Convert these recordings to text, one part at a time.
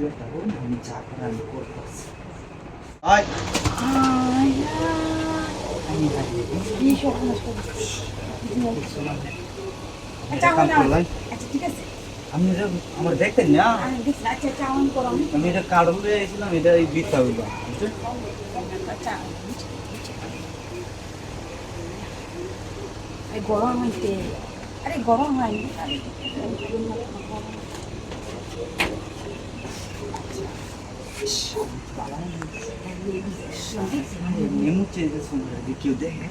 শুয়ে থাকো আমি চা করে আমি করতেছি আমার দেখতেন না আমি এটা কার্ডন এসেছিলাম গরম হইতে আরে গরম হয়নি আরে নেমু চেয়ে শুনলে যে কেউ দেখে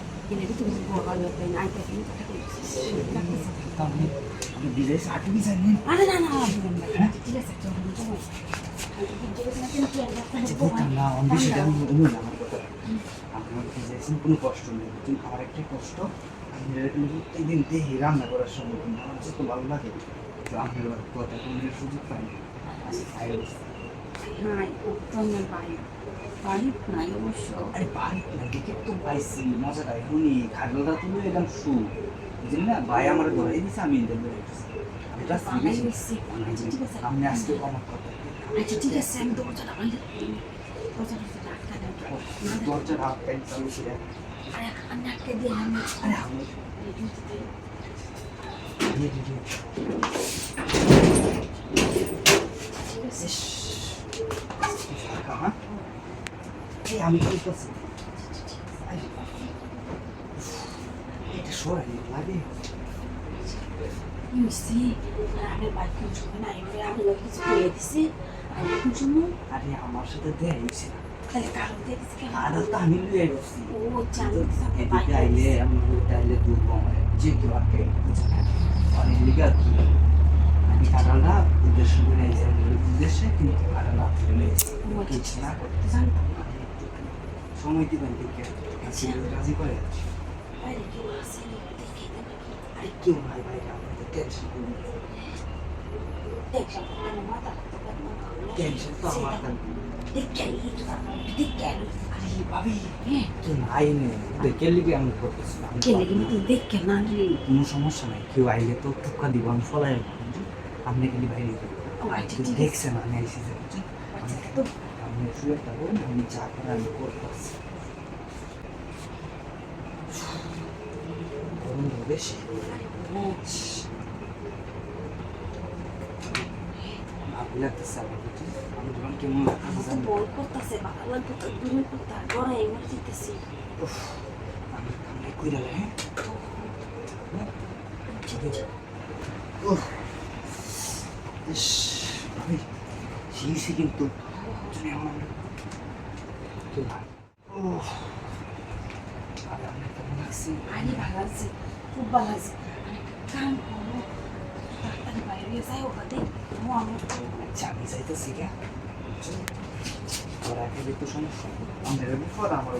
তা কোনো কষ্ট নেই বুঝছেন আমার একটা কষ্ট আমি প্রত্যেকদিন দেখি রান্না করার সময় কিন্তু আমার যত ভালো লাগে তো আমি এবার কথা কোনো সুযোগ পাই না খাই নাই উত্তমের বাড়ি বাড়ি নাই অবশ্য। আরে বাড়ি নাকি কিন্তু পাইছি মজাটা এখনই খাগলটা তুমি এরকম শু। বুঝলি না ভাই আমার ধরে দিছি আমি ঠিক আছে। আমি আজকে আমার কথা আচ্ছা ঠিক আছে আমি দরজাটা বাইরে দরজা দরজা আটকা দাও দরজার চালু করে আরে আমি দিয়ে আমি আরে আমি আমি কি করছি এটা সরাই লাগে মিষ্টি আমি বাইক নাই বলে আমি লোক কিছু করে দিছি কোন সময় আরে আমার সাথে দেয় হয়েছে না তাহলে কারণ দিয়ে দিছি কেন আর তো আমি লুয়ে গেছি ও জানি আইলে আমি ঘুরতে লিগে আর কি। আমি কাটালটা উদ্দেশ্য করে উদ্দেশ্যে কিন্তু কাটালটা ফেলে কিছু না করতে জানতাম না সময় দিবেন দিকে রাজি করে? কেউ ভাই আমরা তো টেনশন করি দেখলাম আমার মাথা টেনশন তো আমার দেখে ভাবি। হ্যাঁ কেউ নাই নে দেখে লিগে আমি করতেছিলাম দেখে না কোনো সমস্যা নাই কেউ আইলে তো টুকা দিব আমি ফলাই আপনি খালি বাইরে আচ্ছা দেখছেন আমি আইসি আমি শুয়ে থাকব আমি চা করে আমি করতেছি। বেশি। ভাবি লাগতেছে আমার বল করতেছে ভালো লাগবে তো দূরে করতে ডরে এমন দিতেছি আমি কামড়ে কইরা হ্যাঁ শিরছি কিন্তু আরে ভালো আছে খুব ভালো আছে কাম বাইরে যাই ওখানে ও আমার আমি যাইতেছি গা তোরা একে তো সমস্যা বিপদ আমার